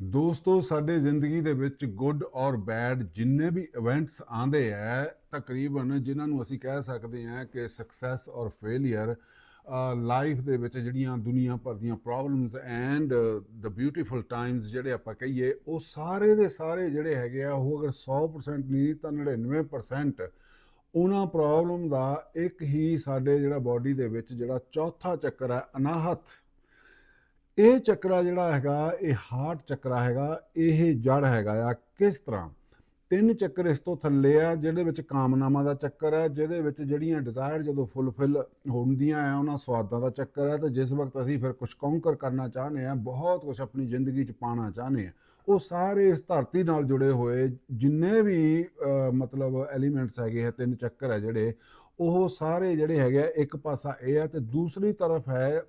ਦੋਸਤੋ, ਸਾਡੇ ਜ਼ਿੰਦਗੀ ਦੇ ਵਿੱਚ ਗੁੱਡ ਔਰ ਬੈਡ ਜਿੰਨੇ ਵੀ ਇਵੈਂਟਸ ਆਂਦੇ ਆ, ਤਕਰੀਬਨ ਜਿਨ੍ਹਾਂ ਨੂੰ ਅਸੀਂ ਕਹਿ ਸਕਦੇ ਹਾਂ ਕਿ ਸਕਸੈਸ ਔਰ ਫੇਲਿਅਰ ਲਾਈਫ ਦੇ ਵਿੱਚ ਜਿਹੜੀਆਂ ਦੁਨੀਆ ਭਰ ਦੀਆਂ problems and the beautiful times ਜਿਹੜੇ ਆਪਾਂ ਕਹੀਏ, ਉਹ ਸਾਰੇ ਦੇ ਸਾਰੇ ਜਿਹੜੇ ਹੈਗੇ ਆ, ਉਹ ਅਗਰ 100% ਨਹੀਂ ਤਾਂ 99% ਉਹਨਾਂ ਪ੍ਰੋਬਲਮ ਦਾ ਇੱਕ ਹੀ ਸਾਡੇ ਜਿਹੜਾ ਬਾਡੀ ਦੇ ਵਿੱਚ ਜਿਹੜਾ ਚੌਥਾ ਚੱਕਰ ਹੈ, ਅਨਾਹਤ। ਇਹ ਚੱਕਰਾ ਜਿਹੜਾ ਹੈਗਾ, ਇਹ ਹਾਰਟ ਚੱਕਰਾ ਹੈਗਾ, ਇਹ ਜੜ ਹੈਗਾ ਆ। ਕਿਸ ਤਰ੍ਹਾਂ? ਤਿੰਨ ਚੱਕਰ ਇਸ ਤੋਂ ਥੱਲੇ ਆ, ਜਿਹਦੇ ਵਿੱਚ ਕਾਮਨਾਵਾਂ ਦਾ ਚੱਕਰ ਹੈ ਜਿਹਦੇ ਵਿੱਚ ਜਿਹੜੀਆਂ ਡਿਜ਼ਾਇਰ ਜਦੋਂ ਫੁੱਲਫਿਲ ਹੁੰਦੀਆਂ ਆ, ਉਹਨਾਂ ਸਵਾਦਾਂ ਦਾ ਚੱਕਰ ਹੈ ਤੇ ਜਿਸ ਵਕਤ ਅਸੀਂ ਫਿਰ ਕੁਝ ਕੌਂਕਰ ਕਰਨਾ ਚਾਹੁੰਦੇ ਆ, ਬਹੁਤ ਕੁਝ ਆਪਣੀ ਜ਼ਿੰਦਗੀ 'ਚ ਪਾਣਾ ਚਾਹੁੰਦੇ ਆ, ਉਹ ਸਾਰੇ ਇਸ ਧਰਤੀ ਨਾਲ ਜੁੜੇ ਹੋਏ ਜਿੰਨੇ ਵੀ ਮਤਲਬ ਐਲੀਮੈਂਟਸ ਹੈਗੇ ਆ, ਤਿੰਨ ਚੱਕਰ ਹੈ ਜਿਹੜੇ, ਉਹ ਸਾਰੇ ਜਿਹੜੇ ਹੈਗੇ ਆ, ਇੱਕ ਪਾਸਾ ਇਹ ਹੈ ਤੇ ਦੂਸਰੀ ਤਰਫ ਹੈ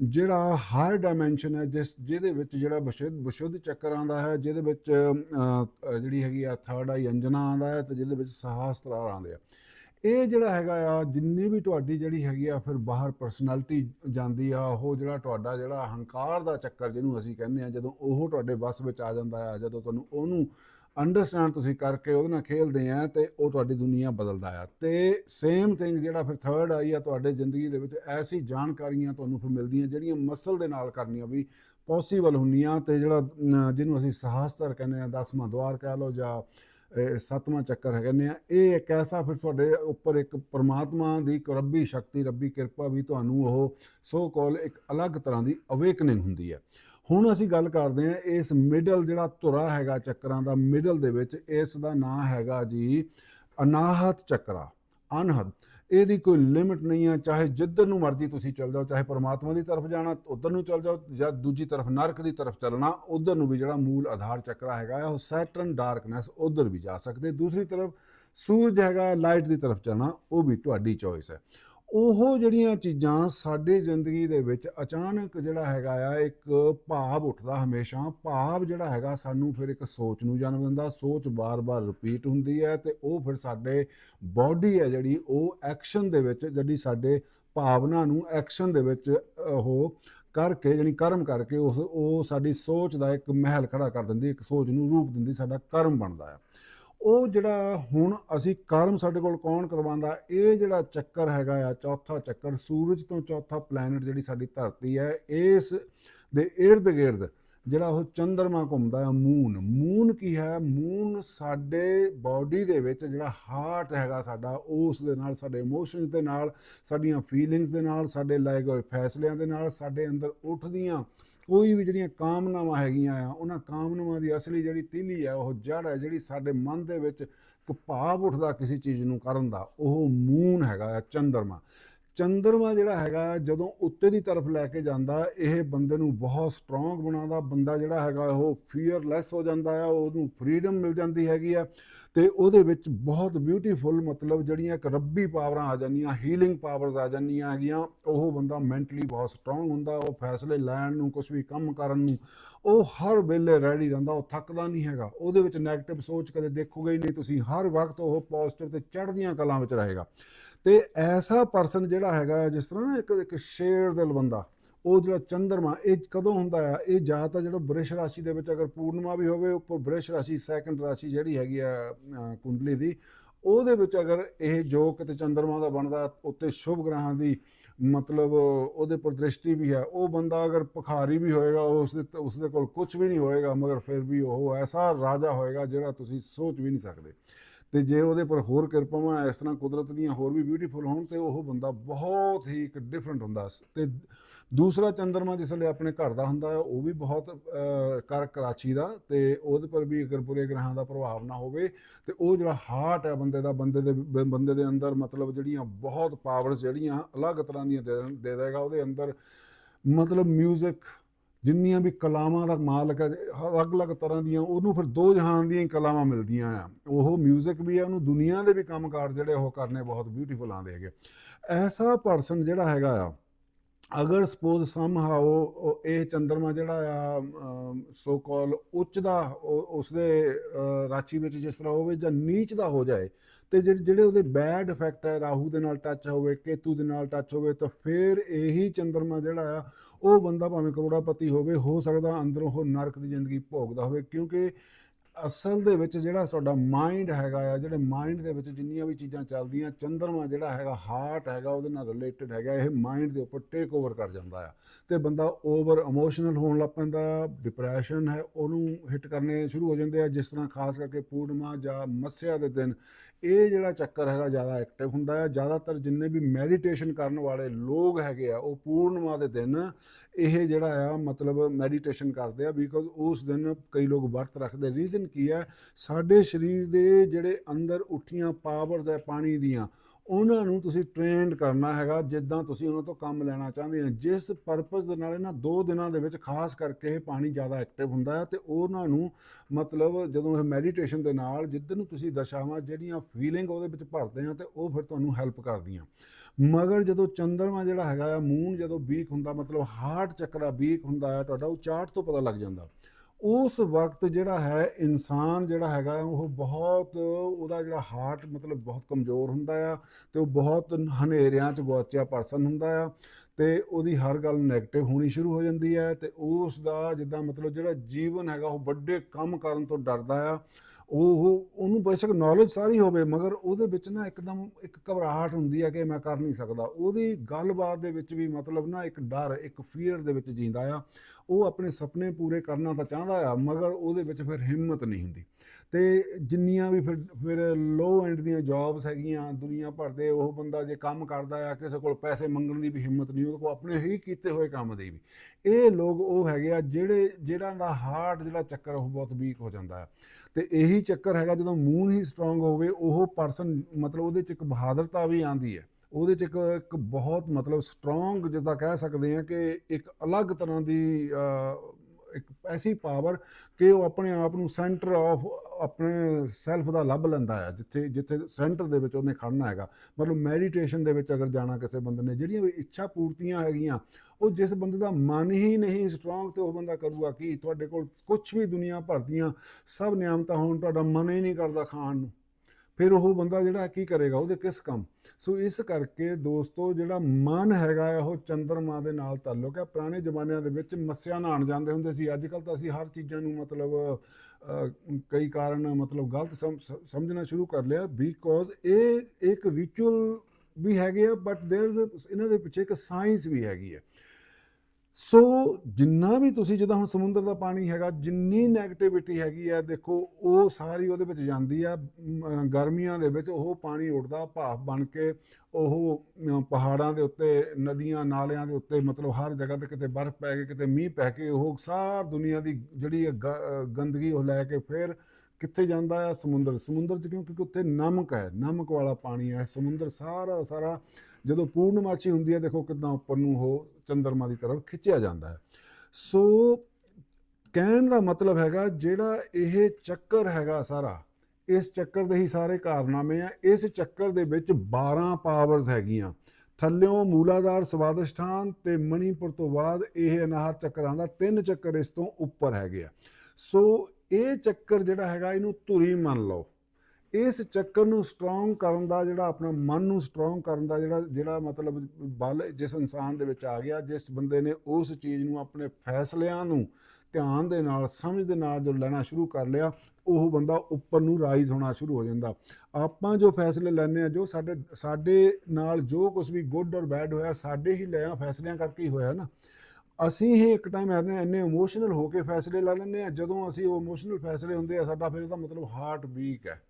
ਜਿਹੜਾ ਹਾਇਰ ਡਾਈਮੈਂਸ਼ਨ ਹੈ, ਜਿਸ, ਜਿਹਦੇ ਵਿੱਚ ਜਿਹੜਾ ਵਿਸ਼ੁੱਧ ਵਿਸ਼ੁੱਧ ਚੱਕਰ ਆਉਂਦਾ ਹੈ, ਜਿਹਦੇ ਵਿੱਚ ਜਿਹੜੀ ਹੈਗੀ ਆ ਥਰਡ ਆਈ ਅੰਜਨਾ ਆਉਂਦਾ ਹੈ ਤੇ ਜਿਹਦੇ ਵਿੱਚ ਸਹਾਸਤਰਾਰ ਆਉਂਦੇ ਆ। ਇਹ ਜਿਹੜਾ ਹੈਗਾ ਆ, ਜਿੰਨੀ ਵੀ ਤੁਹਾਡੀ ਜਿਹੜੀ ਹੈਗੀ ਆ ਫਿਰ ਬਾਹਰ ਪਰਸਨੈਲਿਟੀ ਜਾਂਦੀ ਆ, ਉਹ ਜਿਹੜਾ ਤੁਹਾਡਾ ਜਿਹੜਾ ਹੰਕਾਰ ਦਾ ਚੱਕਰ ਜਿਹਨੂੰ ਅਸੀਂ ਕਹਿੰਦੇ ਆ, ਜਦੋਂ ਉਹ ਤੁਹਾਡੇ ਵੱਸ ਵਿੱਚ ਆ ਜਾਂਦਾ ਆ, ਜਦੋਂ ਤੁਹਾਨੂੰ ਉਹਨੂੰ ਅੰਡਰਸਟੈਂਡ ਤੁਸੀਂ ਕਰਕੇ ਉਹਦੇ ਨਾਲ ਖੇਲਦੇ ਆ ਤੇ ਉਹ ਤੁਹਾਡੀ ਦੁਨੀਆ ਬਦਲਦਾ ਆ। ਤੇ ਸੇਮ ਥਿੰਗ ਜਿਹੜਾ ਫਿਰ ਥਰਡ ਆਈ ਆ ਤੁਹਾਡੇ ਜ਼ਿੰਦਗੀ ਦੇ ਵਿੱਚ, ਐਸੀ ਜਾਣਕਾਰੀਆਂ ਤੁਹਾਨੂੰ ਫਿਰ ਮਿਲਦੀਆਂ ਜਿਹੜੀਆਂ ਮਸਲ ਦੇ ਨਾਲ ਕਰਨੀਆਂ ਵੀ ਪੋਸੀਬਲ ਹੁੰਦੀਆਂ ਤੇ ਜਿਹੜਾ ਜਿਹਨੂੰ ਅਸੀਂ ਸਹਾਸਤਰ ਕਹਿੰਦੇ ਆ, ਦਸਵਾਂ ਦਵਾਰ ਕਹਿ ਲਓ ਜਾਂ ਇਹ ਸੱਤਵਾਂ ਚੱਕਰ ਹੈ ਕਹਿੰਦੇ ਆ, ਇਹ ਇੱਕ ਐਸਾ ਫਿਰ ਤੁਹਾਡੇ ਉੱਪਰ ਇੱਕ ਪਰਮਾਤਮਾ ਦੀ ਇੱਕ ਰੱਬੀ ਸ਼ਕਤੀ, ਰੱਬੀ ਕਿਰਪਾ ਵੀ ਤੁਹਾਨੂੰ ਉਹ ਸੋ ਕਾਲ ਇੱਕ ਅਲੱਗ ਤਰ੍ਹਾਂ ਦੀ ਅਵੇਕਨਿੰਗ ਹੁੰਦੀ ਹੈ ਹੁਣ ਅਸੀਂ ਗੱਲ ਕਰਦੇ ਹਾਂ ਇਸ ਮਿਡਲ ਜਿਹੜਾ ਧੁਰਾ ਹੈਗਾ ਚੱਕਰਾਂ ਦਾ ਮਿਡਲ ਦੇ ਵਿੱਚ, ਇਸ ਦਾ ਨਾਂ ਹੈਗਾ ਜੀ ਅਨਾਹਤ ਚੱਕਰਾ, ਅਨਹਦ। ਇਹਦੀ ਕੋਈ ਲਿਮਿਟ ਨਹੀਂ ਹੈ, ਚਾਹੇ ਜਿੱਧਰ ਨੂੰ ਮਰਜ਼ੀ ਤੁਸੀਂ ਚੱਲ ਜਾਓ, ਚਾਹੇ ਪਰਮਾਤਮਾ ਦੀ ਤਰਫ ਜਾਣਾ, ਉਧਰ ਨੂੰ ਚੱਲ ਜਾਓ, ਜਾਂ ਦੂਜੀ ਤਰਫ ਨਰਕ ਦੀ ਤਰਫ ਚੱਲਣਾ, ਉਧਰ ਨੂੰ ਵੀ ਜਿਹੜਾ ਮੂਲ ਆਧਾਰ ਚੱਕਰਾ ਹੈਗਾ ਉਹ ਸੈਟਰਨ ਡਾਰਕਨੈਸ ਉਧਰ ਵੀ ਜਾ ਸਕਦੇ। ਦੂਸਰੀ ਤਰਫ ਸੂਰਜ ਹੈਗਾ ਲਾਈਟ ਦੀ ਤਰਫ ਜਾਣਾ ਉਹ ਵੀ ਤੁਹਾਡੀ ਚੋਇਸ ਹੈ। ਉਹ ਜਿਹੜੀਆਂ ਚੀਜ਼ਾਂ ਸਾਡੀ ਜ਼ਿੰਦਗੀ ਦੇ ਵਿੱਚ ਅਚਾਨਕ ਜਿਹੜਾ ਹੈਗਾ ਆ, ਇੱਕ ਭਾਵ ਉੱਠਦਾ ਹਮੇਸ਼ਾ। ਭਾਵ ਜਿਹੜਾ ਹੈਗਾ ਸਾਨੂੰ ਫਿਰ ਇੱਕ ਸੋਚ ਨੂੰ ਜਨਮ ਦਿੰਦਾ। ਸੋਚ ਬਾਰ-ਬਾਰ ਰਿਪੀਟ ਹੁੰਦੀ ਹੈ ਤੇ ਉਹ ਫਿਰ ਸਾਡੇ ਬਾਡੀ ਹੈ ਜਿਹੜੀ, ਉਹ ਐਕਸ਼ਨ ਦੇ ਵਿੱਚ ਜਿਹੜੀ ਸਾਡੇ ਭਾਵਨਾ ਨੂੰ ਐਕਸ਼ਨ ਦੇ ਵਿੱਚ ਉਹ ਕਰਕੇ ਜਾਣੀ ਕਰਮ ਕਰਕੇ ਉਸ, ਉਹ ਸਾਡੀ ਸੋਚ ਦਾ ਇੱਕ ਮਹਿਲ ਖੜਾ ਕਰ ਦਿੰਦੀ, ਇੱਕ ਸੋਚ ਨੂੰ ਰੂਪ ਦਿੰਦੀ, ਸਾਡਾ ਕਰਮ ਬਣਦਾ ਹੈ ਉਹ ਜਿਹੜਾ ਹੁਣ ਅਸੀਂ ਕਰਮ ਸਾਡੇ ਕੋਲ ਕੌਣ ਕਰਵਾਉਂਦਾ, ਇਹ ਜਿਹੜਾ ਚੱਕਰ ਹੈਗਾ ਆ, ਚੌਥਾ ਚੱਕਰ, ਸੂਰਜ ਤੋਂ ਚੌਥਾ ਪਲੈਨਟ ਜਿਹੜੀ ਸਾਡੀ ਧਰਤੀ ਹੈ, ਇਸ ਦੇ ਇਰਦ ਗਿਰਦ ਜਿਹੜਾ ਉਹ ਚੰ드ਰਮਾ ਘੁੰਮਦਾ ਹੈ ਮੂਨ ਮੂਨ ਕੀ ਹੈ? ਮੂਨ ਸਾਡੇ ਬਾਡੀ ਦੇ ਵਿੱਚ ਜਿਹੜਾ ਹਾਰਟ ਹੈਗਾ ਸਾਡਾ, ਉਸ ਦੇ ਨਾਲ, ਸਾਡੇ ਇਮੋਸ਼ਨਸ ਦੇ ਨਾਲ, ਸਾਡੀਆਂ ਫੀਲਿੰਗਸ ਦੇ ਨਾਲ, ਸਾਡੇ ਲਏ ਗਏ ਫੈਸਲਿਆਂ ਦੇ ਨਾਲ, ਸਾਡੇ ਅੰਦਰ ਉੱਠਦੀਆਂ ਕੋਈ ਵੀ ਜਿਹੜੀਆਂ ਕਾਮਨਾਵਾਂ ਹੈਗੀਆਂ ਆ, ਉਹਨਾਂ ਕਾਮਨਾਵਾਂ ਦੀ ਅਸਲੀ ਜਿਹੜੀ ਤੀਲੀ ਆ, ਉਹ ਜੜ ਹੈ ਜਿਹੜੀ ਸਾਡੇ ਮਨ ਦੇ ਵਿੱਚ ਇੱਕ ਭਾਵ ਉੱਠਦਾ ਕਿਸੇ ਚੀਜ਼ ਨੂੰ ਕਰਨ ਦਾ, ਉਹ ਮੂਨ ਹੈਗਾ ਆ, ਚੰਦਰਮਾ। ਚੰਦਰਮਾ ਜਿਹੜਾ ਹੈਗਾ, ਜਦੋਂ ਉੱਤੇ ਦੀ ਤਰਫ ਲੈ ਕੇ ਜਾਂਦਾ, ਇਹ ਬੰਦੇ ਨੂੰ ਬਹੁਤ ਸਟਰੋਂਗ ਬਣਾਉਂਦਾ। ਬੰਦਾ ਜਿਹੜਾ ਹੈਗਾ, ਉਹ ਫੀਅਰਲੈਸ ਹੋ ਜਾਂਦਾ ਹੈ, ਉਹਨੂੰ ਫਰੀडम ਮਿਲ ਜਾਂਦੀ ਹੈਗੀ ਆ ਤੇ ਉਹਦੇ ਵਿੱਚ ਬਹੁਤ ਬਿਊਟੀਫੁੱਲ ਮਤਲਬ ਜਿਹੜੀਆਂ ਇੱਕ ਰੱਬੀ ਪਾਵਰਾਂ ਆ ਜਾਂਦੀਆਂ ਹੀਲਿੰਗ ਪਾਵਰਸ ਆ ਜਾਂਦੀਆਂ ਹੈਗੀਆਂ। ਉਹ ਬੰਦਾ ਮੈਂਟਲੀ ਬਹੁਤ ਸਟਰੋਂਗ ਹੁੰਦਾ, ਉਹ ਫੈਸਲੇ ਲੈਣ ਨੂੰ ਕੁਝ ਵੀ ਕੰਮ ਕਰਨ ਨੂੰ, ਉਹ ਹਰ ਵੇਲੇ ਰੈਡੀ ਰਹਿੰਦਾ, ਉਹ ਥੱਕਦਾ ਨਹੀਂ ਹੈਗਾ। ਉਹਦੇ ਵਿੱਚ 네ਗੇਟਿਵ ਸੋਚ ਕਦੇ ਦੇਖੋਗੇ ਹੀ ਨਹੀਂ, ਤੁਸੀਂ ਹਰ ਵਕਤ ਉਹ ਪੋਜ਼ਿਟਿਵ ਤੇ ਚੜ੍ਹਦੀਆਂ ਕਲਾਂ ਵਿੱਚ ਰਹੇਗਾ। ਤੇ ਐਸਾ ਪਰਸਨ ਜਿਹੜਾ ਹੈਗਾ ਜਿਸ ਤਰ੍ਹਾਂ ਨਾ ਇੱਕ ਇੱਕ ਸ਼ੇਰ ਦਿਲ ਬੰਦਾ ਉਹ ਜਿਹੜਾ ਚੰਦਰਮਾ ਇਹ ਕਦੋਂ ਹੁੰਦਾ ਆ? ਇਹ ਜਾਂ ਤਾਂ ਜਿਹੜਾ ਬ੍ਰਿਸ਼ ਰਾਸ਼ੀ ਦੇ ਵਿੱਚ ਅਗਰ ਪੂਰਨਿਮਾ ਵੀ ਹੋਵੇ ਉੱਪਰ ਬ੍ਰਿਸ਼ ਰਾਸ਼ੀ ਸੈਕੰਡ ਰਾਸ਼ੀ ਜਿਹੜੀ ਹੈਗੀ ਆ ਅ, ਕੁੰਡਲੀ ਦੀ ਉਹਦੇ ਵਿੱਚ ਅਗਰ ਇਹ ਜੋ ਕਿਤੇ ਚੰਦਰਮਾ ਦਾ ਬਣਦਾ ਉੱਤੇ ਸ਼ੁਭ ਗ੍ਰਹਾਂ ਦੀ ਮਤਲਬ ਉਹਦੇ ਪਰ ਦ੍ਰਿਸ਼ਟੀ ਵੀ ਹੈ ਉਹ ਬੰਦਾ ਅਗਰ ਭਖਾਰੀ ਵੀ ਹੋਏਗਾ ਉਸ ਦੇ ਉਸ ਦੇ ਕੋਲ ਕੁਝ ਵੀ ਨਹੀਂ ਹੋਏਗਾ ਮਗਰ ਫਿਰ ਵੀ ਉਹ ਐਸਾ ਰਾਜਾ ਹੋਏਗਾ ਜਿਹੜਾ ਤੁਸੀਂ ਸੋਚ ਵੀ ਨਹੀਂ ਸਕਦੇ। ਤੇ ਜੇ ਉਹਦੇ ਪਰ ਹੋਰ ਕਿਰਪਾਵਾਂ ਇਸ ਤਰ੍ਹਾਂ ਕੁਦਰਤ ਦੀਆਂ ਹੋਰ ਵੀ ਬਿਊਟੀਫੁਲ ਹੋਣ, ਤੇ ਉਹ ਬੰਦਾ ਬਹੁਤ ਹੀ ਇੱਕ ਡਿਫਰੈਂਟ ਹੁੰਦਾ। ਸ- ਤੇ ਦੂਸਰਾ ਚੰਦਰਮਾ ਜਿਸ ਵੇਲੇ ਆਪਣੇ ਘਰ ਦਾ ਹੁੰਦਾ, ਉਹ ਵੀ ਬਹੁਤ ਕਰ ਕਰਾਚੀ ਦਾ, ਤੇ ਉਹਦੇ ਪਰ ਵੀ ਅਗਰ ਬੁਰੇ ਗ੍ਰਹਾਂ ਦਾ ਪ੍ਰਭਾਵ ਨਾ ਹੋਵੇ, ਤੇ ਉਹ ਜਿਹੜਾ ਹਾਰਟ ਹੈ ਬੰਦੇ ਦਾ, ਬੰਦੇ ਦੇ ਬੰਦੇ ਦੇ ਅੰਦਰ ਮਤਲਬ ਜਿਹੜੀਆਂ ਬਹੁਤ ਪਾਵਰਸ ਜਿਹੜੀਆਂ ਅਲੱਗ ਤਰ੍ਹਾਂ ਦੀਆਂ ਦੇ ਦੇ ਦੇਗਾ, ਉਹਦੇ ਅੰਦਰ ਮਤਲਬ 뮤직 ਜਿੰਨੀਆਂ ਵੀ ਕਲਾਵਾਂ ਦਾ ਮਾਲਕ ਹੈ ਅਲੱਗ-ਅਲੱਗ ਤਰ੍ਹਾਂ ਦੀਆਂ, ਉਹਨੂੰ ਫਿਰ ਦੋ ਜਹਾਨ ਦੀਆਂ ਹੀ ਕਲਾਵਾਂ ਮਿਲਦੀਆਂ ਆ। ਉਹ 뮤직 ਵੀ ਆ, ਉਹਨੂੰ ਦੁਨੀਆ ਦੇ ਵੀ ਕੰਮਕਾਰ ਜਿਹੜੇ ਉਹ ਕਰਨੇ ਬਹੁਤ ਬਿਊਟੀਫੁਲ ਆਉਂਦੇ ਹੈਗੇ। ਐਸਾ ਪਰਸਨ ਜਿਹੜਾ ਹੈਗਾ ਆ, ਅਗਰ ਸਪੋਜ਼ ਸਮ ਹਾਓ ਇਹ ਚੰਦਰਮਾ ਜਿਹੜਾ ਆ ਸੋ ਕਾਲ ਉੱਚ ਦਾ ਉਹ- ਉਸਦੇ ਰਾਚੀ ਵਿੱਚ ਜਿਸ ਤਰ੍ਹਾਂ ਹੋਵੇ ਜਾਂ ਨੀਚ ਦਾ ਹੋ ਜਾਏ ਤੇ ਜਿਹੜੇ ਜਿਹੜੇ ਉਹਦੇ ਬੈਡ ਇਫੈਕਟ ਹੈ ਰਾਹੂ ਦੇ ਨਾਲ ਟੱਚ ਹੋਵੇ, ਕੇਤੂ ਦੇ ਨਾਲ ਟੱਚ ਹੋਵੇ, ਤਾਂ ਫਿਰ ਇਹੀ ਚੰਦਰਮਾ ਜਿਹੜਾ ਆ, ਉਹ ਬੰਦਾ ਭਾਵੇਂ ਕਰੋੜਾਪਤੀ ਹੋਵੇ, ਹੋ ਸਕਦਾ ਅੰਦਰੋਂ ਉਹ ਨਰਕ ਦੀ ਜ਼ਿੰਦਗੀ ਭੋਗਦਾ ਹੋਵੇ, ਕਿਉਂਕਿ ਅਸਲ ਦੇ ਵਿੱਚ ਜਿਹੜਾ ਤੁਹਾਡਾ ਮਾਈਂਡ ਹੈਗਾ ਆ, ਜਿਹੜੇ ਮਾਈਂਡ ਦੇ ਵਿੱਚ ਜਿੰਨੀਆਂ ਵੀ ਚੀਜ਼ਾਂ ਚੱਲਦੀਆਂ, ਚੰਦਰਮਾ ਜਿਹੜਾ ਹੈਗਾ ਹਾਰਟ ਹੈਗਾ, ਉਹਦੇ ਨਾਲ ਰਿਲੇਟਡ ਹੈਗਾ, ਇਹ ਮਾਈਂਡ ਦੇ ਉੱਪਰ ਟੇਕ ਓਵਰ ਕਰ ਜਾਂਦਾ ਆ। ਤੇ ਬੰਦਾ ਓਵਰ ਇਮੋਸ਼ਨਲ ਹੋਣ ਲੱਗ ਪੈਂਦਾ ਡਿਪਰੈਸ਼ਨ ਹੈ, ਉਹਨੂੰ ਹਿੱਟ ਕਰਨੇ ਸ਼ੁਰੂ ਹੋ ਜਾਂਦੇ ਆ, ਜਿਸ ਤਰ੍ਹਾਂ ਖਾਸ ਕਰਕੇ ਪੂਰਨਮਾ ਜਾਂ ਮੱਸਿਆ ਦੇ ਦਿਨ ਇਹ ਜਿਹੜਾ ਚੱਕਰ ਹੈਗਾ ਜ਼ਿਆਦਾ ਐਕਟਿਵ ਹੁੰਦਾ ਹੈ। ਜ਼ਿਆਦਾਤਰ ਜਿੰਨੇ ਵੀ ਮੈਡੀਟੇਸ਼ਨ ਕਰਨ ਵਾਲੇ ਲੋਕ ਹੈਗੇ ਆ, ਉਹ ਪੂਰਨਮਾ ਦੇ ਦਿਨ ਇਹ ਜਿਹੜਾ ਆ, ਮਤਲਬ ਮੈਡੀਟੇਸ਼ਨ ਕਰਦੇ ਆ ਬਿਕੋਜ਼ ਉਸ ਦਿਨ ਕਈ ਲੋਕ ਵਰਤ ਰੱਖਦੇ। ਰੀਜ਼ਨ ਕੀ ਹੈ? ਸਾਡੇ ਸਰੀਰ ਦੇ ਜਿਹੜੇ ਅੰਦਰ ਉੱਠੀਆਂ ਪਾਵਰਸ ਹੈ ਪਾਣੀ ਦੀਆਂ ਉਹਨਾਂ ਨੂੰ ਤੁਸੀਂ ਟ੍ਰੇਨਡ ਕਰਨਾ ਹੈਗਾ, ਜਿੱਦਾਂ ਤੁਸੀਂ ਉਹਨਾਂ ਤੋਂ ਕੰਮ ਲੈਣਾ ਚਾਹੁੰਦੇ ਹੋ। ਜਿਸ ਪਰਪਸ ਦੇ ਨਾਲ ਇਹਨਾਂ ਦੋ ਦਿਨਾਂ ਦੇ ਵਿੱਚ ਖਾਸ ਕਰਕੇ ਇਹ ਪਾਣੀ ਜ਼ਿਆਦਾ ਐਕਟਿਵ ਹੁੰਦਾ ਹੈ ਤੇ ਉਹਨਾਂ ਨੂੰ ਮਤਲਬ ਜਦੋਂ ਇਹ ਮੈਡੀਟੇਸ਼ਨ ਦੇ ਨਾਲ ਜਿੱਦਨ ਨੂੰ ਤੁਸੀਂ ਦਸ਼ਾਵਾਂ ਜਿਹੜੀਆਂ ਫੀਲਿੰਗ ਉਹਦੇ ਵਿੱਚ ਭਰਦੇ ਆ ਤੇ ਉਹ ਫਿਰ ਤੁਹਾਨੂੰ ਹੈਲਪ ਕਰਦੀਆਂ। ਮਗਰ ਜਦੋਂ ਚੰਦਰਮਾ ਜਿਹੜਾ ਹੈਗਾ ਆ ਮੂਨ ਜਦੋਂ ਵੀਕ ਹੁੰਦਾ, ਮਤਲਬ ਹਾਰਟ ਚੱਕਰਾ ਵੀਕ ਹੁੰਦਾ ਹੈ, ਤੁਹਾਡਾ ਉਹ ਚਾਰਟ ਤੋਂ ਪਤਾ ਲੱਗ ਜਾਂਦਾ। ਉਸ ਵਕਤ ਜਿਹੜਾ ਹੈ, ਇਨਸਾਨ ਜਿਹੜਾ ਹੈਗਾ, ਉਹ ਬਹੁਤ ਉਹਦਾ ਜਿਹੜਾ ਹਾਰਟ ਮਤਲਬ ਬਹੁਤ ਕਮਜ਼ੋਰ ਹੁੰਦਾ ਆ ਤੇ ਉਹ ਬਹੁਤ ਹਨੇਰਿਆਂ 'ਚ ਗੁਆਚਿਆ ਪਰਸਨ ਹੁੰਦਾ ਆ ਤੇ ਉਹਦੀ ਹਰ ਗੱਲ ਨੈਗੇਟਿਵ ਹੋਣੀ ਸ਼ੁਰੂ ਹੋ ਜਾਂਦੀ ਹੈ ਤੇ ਉਸ ਦਾ ਜਿੱਦਾਂ ਮਤਲਬ ਜਿਹੜਾ ਜੀਵਨ ਹੈਗਾ, ਉਹ ਵੱਡੇ ਕੰਮ ਕਰਨ ਤੋਂ ਡਰਦਾ ਆ ਉਹ ਉਹਨੂੰ ਬੇਸ਼ੱਕ ਨੌਲੇਜ ਸਾਰੀ ਹੋਵੇ, ਮਗਰ ਉਹਦੇ ਵਿੱਚ ਨਾ ਇੱਕਦਮ ਇੱਕ ਘਬਰਾਹਟ ਹੁੰਦੀ ਹੈ ਕਿ ਮੈਂ ਕਰ ਨਹੀਂ ਸਕਦਾ। ਉਹਦੀ ਗੱਲਬਾਤ ਦੇ ਵਿੱਚ ਵੀ ਮਤਲਬ ਨਾ ਇੱਕ ਡਰ, ਇੱਕ ਫੀਅਰ ਦੇ ਵਿੱਚ ਜੀਂਦਾ ਆ। ਉਹ ਆਪਣੇ ਸੁਪਨੇ ਪੂਰੇ ਕਰਨਾ ਤਾਂ ਚਾਹੁੰਦਾ ਆ, ਮਗਰ ਉਹਦੇ ਵਿੱਚ ਫਿਰ ਹਿੰਮਤ ਨਹੀਂ ਹੁੰਦੀ। ਤੇ ਜਿੰਨੀਆਂ ਵੀ ਫਿਰ ਫਿਰ ਲੋ ਐਂਡ ਦੀਆਂ ਜੌਬਸ ਹੈਗੀਆਂ, ਦੁਨੀਆ ਭਰ ਦੇ ਉਹ ਬੰਦਾ ਜੇ ਕੰਮ ਕਰਦਾ ਆ, ਕਿਸੇ ਕੋਲ ਪੈਸੇ ਮੰਗਣ ਦੀ ਵੀ ਹਿੰਮਤ ਨਹੀਂ, ਉਹਦੇ ਕੋਲ ਆਪਣੇ ਹੀ ਕੀਤੇ ਹੋਏ ਕੰਮ ਦੇ ਵੀ। ਇਹ ਲੋਕ ਉਹ ਹੈਗੇ ਆ ਜਿਹੜੇ ਜਿਹੜਾ ਦਾ ਹਾਰਟ ਜਿਹੜਾ ਚੱਕਰ ਉਹ ਬਹੁਤ ਵੀਕ ਹੋ ਜਾਂਦਾ ਆ। ਤੇ ਇਹੀ ਚੱਕਰ ਹੈਗਾ ਜਦੋਂ ਮੂਨ ਹੀ ਸਟਰੋਂਗ ਹੋਵੇ, ਉਹ ਪਰਸਨ ਮਤਲਬ ਉਹਦੇ ਚ ਇੱਕ ਬਹਾਦਰਤਾ ਵੀ ਆਂਦੀ ਹੈ। ਉਹਦੇ ਚ ਇੱਕ ਇੱਕ ਬਹੁਤ ਮਤਲਬ ਸਟਰੋਂਗ ਜਿੱਦਾਂ ਕਹਿ ਸਕਦੇ ਆ ਕਿ ਇੱਕ ਅਲੱਗ ਤਰ੍ਹਾਂ ਦੀ ਇੱਕ ਐਸੀ ਪਾਵਰ ਕਿ ਉਹ ਆਪਣੇ ਆਪ ਨੂੰ ਸੈਂਟਰ ਆਫ ਆਪਣੇ ਸੈਲਫ ਦਾ ਲੱਭ ਲੈਂਦਾ ਹੈ, ਜਿੱਥੇ ਜਿੱਥੇ ਸੈਂਟਰ ਦੇ ਵਿੱਚ ਉਹਨੇ ਖੜਨਾ ਹੈਗਾ। ਮਤਲਬ ਮੈਡੀਟੇਸ਼ਨ ਦੇ ਵਿੱਚ ਅਗਰ ਜਾਣਾ ਕਿਸੇ ਬੰਦੇ ਨੇ, ਜਿਹੜੀਆਂ ਵੀ ਇੱਛਾ ਪੂਰਤੀਆਂ ਹੈਗੀਆਂ ਉਹ ਜਿਸ ਬੰਦੇ ਦਾ ਮਨ ਹੀ ਨਹੀਂ ਸਟਰੋਂਗ ਤੇ ਉਹ ਬੰਦਾ ਕਰੂਗਾ ਕੀ ਤੁਹਾਡੇ ਕੋਲ ਕੁਝ ਵੀ ਦੁਨੀਆ ਭਰ ਦੀਆਂ ਸਭ ਨਿਆਮਤਾਂ ਹੋਣ ਤੁਹਾਡਾ ਮਨ ਹੀ ਨਹੀਂ ਕਰਦਾ ਖਾਣ ਨੂੰ ਫਿਰ ਉਹ ਬੰਦਾ ਜਿਹੜਾ ਕੀ ਕਰੇਗਾ ਉਹਦੇ ਕਿਸ ਕੰਮ ਸੋ ਇਸ ਕਰਕੇ ਦੋਸਤੋ ਜਿਹੜਾ ਮਨ ਹੈਗਾ ਹੈ, ਉਹ ਚੰਦਰਮਾ ਦੇ ਨਾਲ ਤਾਲੁਕ ਹੈ ਪੁਰਾਣੇ ਜ਼ਮਾਨਿਆਂ ਦੇ ਵਿੱਚ ਮੱਸਿਆ ਨਹਾਉਣ ਜਾਂਦੇ ਹੁੰਦੇ ਸੀ ਅੱਜ ਕੱਲ ਤਾਂ ਅਸੀਂ ਹਰ ਚੀਜ਼ਾਂ ਨੂੰ ਮਤਲਬ ਅ, ਕਈ ਕਾਰਨ ਮਤਲਬ ਗਲਤ ਸਮ- ਸ- ਸਮਝਣਾ ਸ਼ੁਰੂ ਕਰ ਲਿਆ ਬਿਕੋਜ਼ ਇਹ ਇੱਕ ਰਿਚੁਅਲ ਵੀ ਹੈਗੇ ਆ ਬਟ देयर इज ਇਹਨਾਂ ਦੇ ਪਿੱਛੇ ਇੱਕ ਸਾਇੰਸ ਵੀ ਹੈਗੀ ਹੈ ਸੋ ਜਿੰਨਾ ਵੀ ਤੁਸੀਂ ਜਿੱਦਾਂ ਹੁਣ ਸਮੁੰਦਰ ਦਾ ਪਾਣੀ ਹੈਗਾ, ਜਿੰਨੀ 네ਗੇਟਿਵਿਟੀ ਹੈਗੀ ਆ, ਦੇਖੋ, ਉਹ ਸਾਰੀ ਉਹਦੇ ਵਿੱਚ ਜਾਂਦੀ ਆ ਗਰਮੀਆਂ ਦੇ ਵਿੱਚ ਉਹ ਪਾਣੀ ਉੱਡਦਾ, ਭਾਫ ਬਣ ਕੇ ਉਹ ਪਹਾੜਾਂ ਦੇ ਉੱਤੇ, ਨਦੀਆਂ, ਨਾਲਿਆਂ ਦੇ ਉੱਤੇ, ਮਤਲਬ ਹਰ ਜਗ੍ਹਾ ਤੇ ਕਿਤੇ ਬਰਫ਼ ਪੈ ਕੇ, ਕਿਤੇ ਮੀਂਹ ਪੈ ਕੇ, ਉਹ ਸਾਰ ਦੁਨੀਆ ਦੀ ਜਿਹੜੀ ਇਹ ਗੰਦਗੀ ਉਹ ਲੈ ਕੇ ਫਿਰ ਕਿੱਥੇ ਜਾਂਦਾ ਆ? ਸਮੁੰਦਰ ਸਮੁੰਦਰ 'ਚ ਕਿਉਂ? ਕਿਉਂਕਿ ਉੱਥੇ ਨਮਕ ਹੈ, ਨਮਕ ਵਾਲਾ ਪਾਣੀ ਹੈ, ਸਮੁੰਦਰ ਸਾਰਾ ਸਾਰਾ ਜਦੋਂ ਪੂਰਨਮਾਸ਼ੀ ਹੁੰਦੀ ਹੈ, ਦੇਖੋ ਕਿਦਾਂ ਉੱਪਰ ਨੂੰ ਉਹ ਚੰਦਰਮਾ ਦੀ ਤਰਫ ਖਿੱਚਿਆ ਜਾਂਦਾ ਹੈ। ਸੋ ਕਹਿਣ ਦਾ ਮਤਲਬ ਹੈਗਾ, ਜਿਹੜਾ ਇਹ ਚੱਕਰ ਹੈਗਾ ਸਾਰਾ, ਇਸ ਚੱਕਰ ਦੇ ਹੀ ਸਾਰੇ ਕਾਰਨਾਮੇ ਆ। ਇਸ ਚੱਕਰ ਦੇ ਵਿੱਚ 12 ਪਾਵਰਸ ਹੈਗੀਆਂ। ਥੱਲਿਓਂ ਮੂਲਾਧਾਰ ਸਵਾਦਿਸ਼ਠਾਨ ਤੇ ਮਣੀਪੁਰ ਤੋਂ ਬਾਅਦ ਇਹ ਅਨਾਹਤ ਚੱਕਰਾਂ ਦਾ ਤਿੰਨ ਚੱਕਰ ਇਸ ਤੋਂ ਉੱਪਰ ਹੈਗੇ ਆ। ਸੋ ਇਹ ਚੱਕਰ ਜਿਹੜਾ ਹੈਗਾ, ਇਹਨੂੰ ਧੁਰੀ ਮੰਨ ਲਓ। ਇਸ ਚੱਕਰ ਨੂੰ ਸਟਰੋਂਗ ਕਰਨ ਦਾ ਜਿਹੜਾ ਆਪਣਾ ਮਨ ਨੂੰ ਸਟਰੋਂਗ ਕਰਨ ਦਾ ਜਿਹੜਾ ਜਿਹੜਾ ਮਤਲਬ ਬਲ ਜਿਸ ਇਨਸਾਨ ਦੇ ਵਿੱਚ ਆ ਗਿਆ, ਜਿਸ ਬੰਦੇ ਨੇ ਉਸ ਚੀਜ਼ ਨੂੰ ਆਪਣੇ ਫੈਸਲਿਆਂ ਨੂੰ ਧਿਆਨ ਦੇ ਨਾਲ, ਸਮਝ ਦੇ ਨਾਲ ਜੋ ਲੈਣਾ ਸ਼ੁਰੂ ਕਰ ਲਿਆ, ਉਹ ਬੰਦਾ ਉੱਪਰ ਨੂੰ ਰਾਈਜ਼ ਹੋਣਾ ਸ਼ੁਰੂ ਹੋ ਜਾਂਦਾ। ਆਪਾਂ ਜੋ ਫੈਸਲੇ ਲੈਂਦੇ ਆ ਜੋ ਸਾਡੇ ਸਾਡੇ ਨਾਲ ਜੋ ਕੁਝ ਵੀ ਗੁੱਡ ਔਰ ਬੈਡ ਹੋਇਆ, ਸਾਡੇ ਹੀ ਲਿਆ ਫੈਸਲਿਆਂ ਕਰਕੇ ਹੀ ਹੋਇਆ ਨਾ। ਅਸੀਂ ਹੀ ਇੱਕ ਟਾਈਮ ਐਨੇ ਇੰਨੇ ਇਮੋਸ਼ਨਲ ਹੋ ਕੇ ਫੈਸਲੇ ਲੈ ਲੈਂਦੇ ਆ ਜਦੋਂ ਅਸੀਂ ਉਹ ਇਮੋਸ਼ਨਲ ਫੈਸਲੇ ਹੁੰਦੇ ਆ, ਸਾਡਾ ਫਿਰ ਇਹਦਾ ਮਤਲਬ ਹਾਰਟ ਵੀਕ ਹੈ।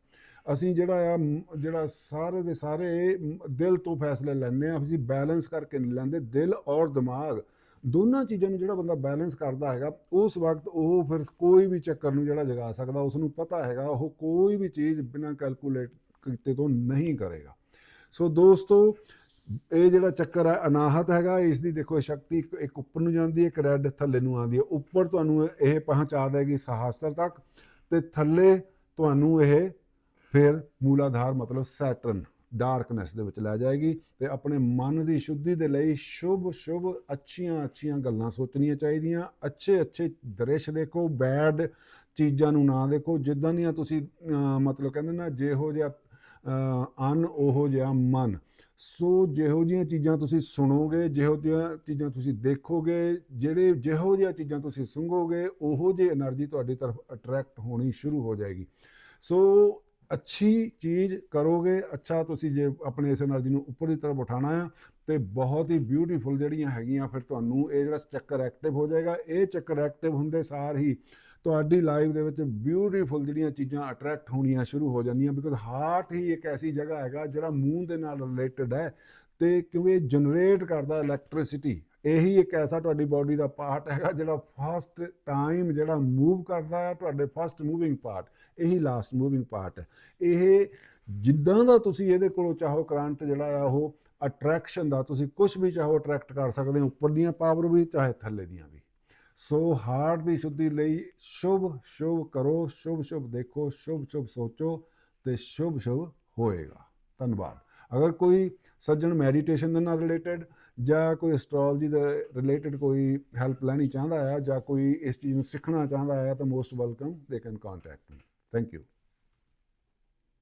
ਅਸੀਂ ਜਿਹੜਾ ਆ ਜਿਹੜਾ ਸਾਰੇ ਦੇ ਸਾਰੇ ਦਿਲ ਤੋਂ ਫੈਸਲੇ ਲੈਂਦੇ ਆ ਅਸੀਂ ਬੈਲੈਂਸ ਕਰਕੇ ਨਹੀਂ ਲੈਂਦੇ, ਦਿਲ ਔਰ ਦਿਮਾਗ ਦੋਨਾਂ ਚੀਜ਼ਾਂ ਨੂੰ ਜਿਹੜਾ ਬੰਦਾ ਬੈਲੈਂਸ ਕਰਦਾ ਹੈਗਾ, ਉਸ ਵਕਤ ਉਹ ਫਿਰ ਕੋਈ ਵੀ ਚੱਕਰ ਨੂੰ ਜਿਹੜਾ ਜਗਾ ਸਕਦਾ, ਉਸ ਨੂੰ ਪਤਾ ਹੈਗਾ, ਉਹ ਕੋਈ ਵੀ ਚੀਜ਼ ਬਿਨਾਂ ਕੈਲਕੂਲੇਟ ਕੀਤੇ ਤੋਂ ਨਹੀਂ ਕਰੇਗਾ। ਸੋ ਦੋਸਤੋ, ਇਹ ਜਿਹੜਾ ਚੱਕਰ ਹੈ, ਅਨਾਹਤ ਹੈਗਾ ਇਸ ਦੀ ਦੇਖੋ ਸ਼ਕਤੀ ਇੱਕ- ਇੱਕ ਉੱਪਰ ਨੂੰ ਜਾਂਦੀ ਹੈ, ਇੱਕ ਰੈੱਡ ਥੱਲੇ ਨੂੰ ਆਉਂਦੀ ਹੈ। ਉੱਪਰ ਤੁਹਾਨੂੰ ਇਹ ਪਹੁੰਚਾ ਦੇਗੀ ਸਹਾਸਤਰ ਤੱਕ ਤੇ ਥੱਲੇ ਤੁਹਾਨੂੰ ਇਹ ਫਿਰ ਮੂਲਾਧਾਰ ਮਤਲਬ ਸੈਟਰਨ, ਡਾਰਕਨੈਸ ਦੇ ਵਿੱਚ ਲੈ ਜਾਏਗੀ ਤੇ ਆਪਣੇ ਮਨ ਦੀ ਸ਼ੁੱਧੀ ਦੇ ਲਈ ਸ਼ੁਭ ਸ਼ੁਭ, ਅੱਛੀਆਂ ਅੱਛੀਆਂ ਗੱਲਾਂ ਸੋਚਣੀਆਂ ਚਾਹੀਦੀਆਂ। ਅੱਛੇ ਅੱਛੇ ਦ੍ਰਿਸ਼ ਦੇਖੋ, ਬੈਡ ਚੀਜ਼ਾਂ ਨੂੰ ਨਾ ਦੇਖੋ। ਜਿੱਦਾਂ ਦੀਆਂ ਤੁਸੀਂ ਮਤਲਬ ਕਹਿੰਦੇ ਨਾ, ਜਿਹੋ ਜਿਹਾ ਅਨ, ਉਹੋ ਜਿਹਾ ਮਨ। ਸੋ ਜਿਹੋ ਜਿਹੀਆਂ ਚੀਜ਼ਾਂ ਤੁਸੀਂ ਸੁਣੋਗੇ, ਜਿਹੋ ਜਿਹੀਆਂ ਚੀਜ਼ਾਂ ਤੁਸੀਂ ਦੇਖੋਗੇ, ਜਿਹੜੇ ਜਿਹੋ ਜਿਹੀਆਂ ਚੀਜ਼ਾਂ ਤੁਸੀਂ ਸੁਣੋਗੇ ਉਹੋ ਜਿਹੀ એનર્ਜੀ ਤੁਹਾਡੀ ਤਰਫ ਅਟਰੈਕਟ ਹੋਣੀ ਸ਼ੁਰੂ ਹੋ ਜਾਏਗੀ। ਸੋ ਅੱਛੀ ਚੀਜ਼ ਕਰੋਗੇ, ਅੱਛਾ ਤੁਸੀਂ ਜੇ ਆਪਣੇ ਇਸ એનર્ਜੀ ਨੂੰ ਉੱਪਰ ਦੀ ਤਰਫ ਉਠਾਣਾ ਆ, ਤੇ ਬਹੁਤ ਹੀ ਬਿਊਟੀਫੁੱਲ ਜਿਹੜੀਆਂ ਹੈਗੀਆਂ, ਫਿਰ ਤੁਹਾਨੂੰ ਇਹ ਜਿਹੜਾ ਚੱਕਰ ਐਕਟਿਵ ਹੋ ਜਾਏਗਾ, ਇਹ ਚੱਕਰ ਐਕਟਿਵ ਹੁੰਦੇ ਸਾਰ ਹੀ ਤੁਹਾਡੀ ਲਾਈਫ ਦੇ ਵਿੱਚ ਬਿਊਟੀਫੁੱਲ ਜਿਹੜੀਆਂ ਚੀਜ਼ਾਂ ਅਟਰੈਕਟ ਹੋਣੀਆਂ ਸ਼ੁਰੂ ਹੋ ਜਾਂਦੀਆਂ ਬਿਕੋਜ਼ ਹਾਰਟ ਹੀ ਇੱਕ ਐਸੀ ਜਗ੍ਹਾ ਹੈਗਾ ਜਿਹੜਾ ਮੂਨ ਦੇ ਨਾਲ ਰਿਲੇਟਡ ਹੈ, ਤੇ ਕਿਉਂਕਿ ਇਹ ਜਨਰੇਟ ਕਰਦਾ ਇਲੈਕਟ੍ਰਿਸਿਟੀ ਇਹੀ ਇੱਕ ਐਸਾ ਤੁਹਾਡੀ ਬਾਡੀ ਦਾ ਪਾਰਟ ਹੈਗਾ ਜਿਹੜਾ ਫਸਟ ਟਾਈਮ ਜਿਹੜਾ ਮੂਵ ਕਰਦਾ ਹੈ, ਤੁਹਾਡੇ ਫਸਟ ਮੂਵਿੰਗ ਪਾਰਟ ਇਹੀ ਲਾਸਟ ਮੂਵਿੰਗ ਪਾਰਟ ਹੈ। ਇਹ ਜਿੱਦਾਂ ਦਾ ਤੁਸੀਂ ਇਹਦੇ ਕੋਲੋਂ ਚਾਹੋ ਕਰੰਟ ਜਿਹੜਾ ਆ ਉਹ ਅਟਰੈਕਸ਼ਨ ਦਾ ਤੁਸੀਂ ਕੁਝ ਵੀ ਚਾਹੋ ਅਟਰੈਕਟ ਕਰ ਸਕਦੇ ਹੋ ਉੱਪਰ ਦੀਆਂ ਪਾਵਰ ਵੀ ਚਾਹੇ ਥੱਲੇ ਦੀਆਂ ਵੀ। ਸੋ ਹਾਰਟ ਦੀ ਸ਼ੁੱਧੀ ਲਈ ਸ਼ੁਭ ਸ਼ੁਭ ਕਰੋ, ਸ਼ੁਭ ਸ਼ੁਭ ਦੇਖੋ, ਸ਼ੁਭ ਸ਼ੁਭ ਸੋਚੋ ਤੇ ਸ਼ੁਭ ਸ਼ੁਭ ਹੋਏਗਾ। ਧੰਨਵਾਦ। ਅਗਰ ਕੋਈ ਸੱਜਣ ਮੈਡੀਟੇਸ਼ਨ ਦੇ ਨਾਲ ਰਿਲੇਟਡ ਜਾਂ ਕੋਈ ਐਸਟ੍ਰੋਲੋਜੀ ਦੇ ਰਿਲੇਟਡ ਕੋਈ ਹੈਲਪ ਲੈਣੀ ਚਾਹੁੰਦਾ ਹੈ ਜਾਂ ਕੋਈ ਇਸ ਚੀਜ਼ ਨੂੰ ਸਿੱਖਣਾ ਚਾਹੁੰਦਾ ਹੈ ਤਾਂ ਮੋਸਟ ਵੈਲਕਮ ਦੇ can contact me thank you